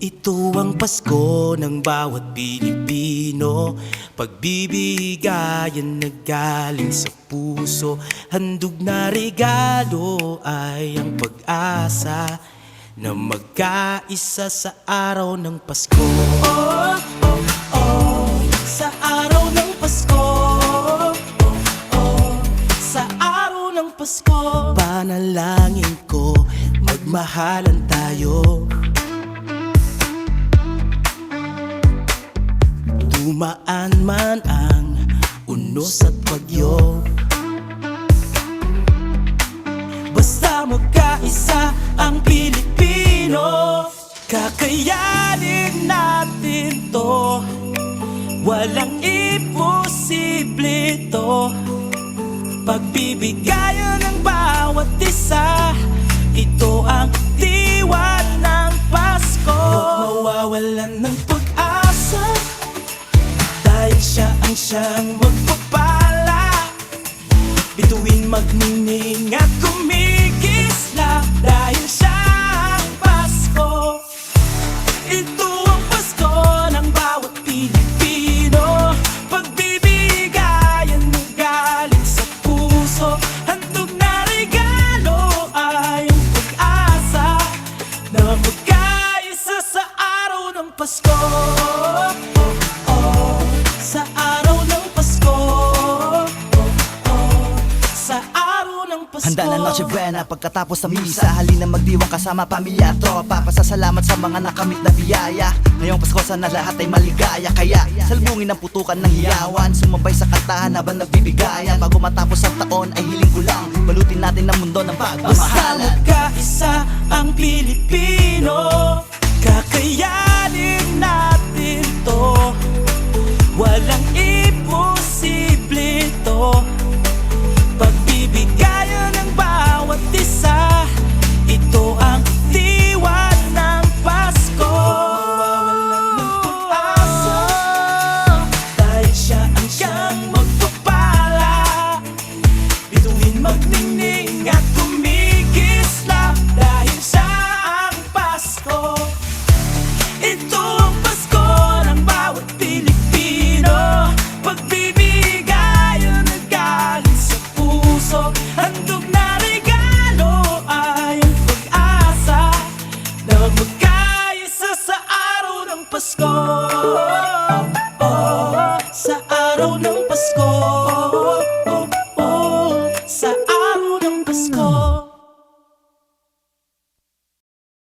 Ito ang Pasko ng bawat Pilipino. Pagbibigayan na galing sa puso Handog na regalo ay ang pag-asa Na magkaisa sa araw ng Pasko. Oh, oh, oh Sa araw ng Pasko. Oh, oh Sa araw ng Pasko. Panalangin ko Magmahalan tayo Dumaan man ang unos at bagyo. Basta magkaisa ang Pilipino Kakayanin natin to. Walang imposible to. Pagbibigayan ng bawat isa Ito ang diwa ng Pasko. Huwag mawawalan ng pag-asa Dahil siya ang siyang magpapala. Bituin magnining at kumigisla Dahil siya ang Pasko. Ito ang Pasko ng bawat Pilipino. Pagbibigayan ng galing sa puso. Handog na regalo ay ang pag-asa. Na magkaisa sa araw ng Pasko Handa na Noche Buena pagkatapos ng misa Halina magdiwang kasama pamilya tropa Pasasalamat sa mga nakamit na biyaya. Ngayong Pasko sana lahat ay maligaya. Kaya salbungin ang putukan ng hiyawan. Sumabay sa kantahan habang nagbibigayan Bago matapos ang taon ay hiling ko lang Balutin natin ang mundo ng Basta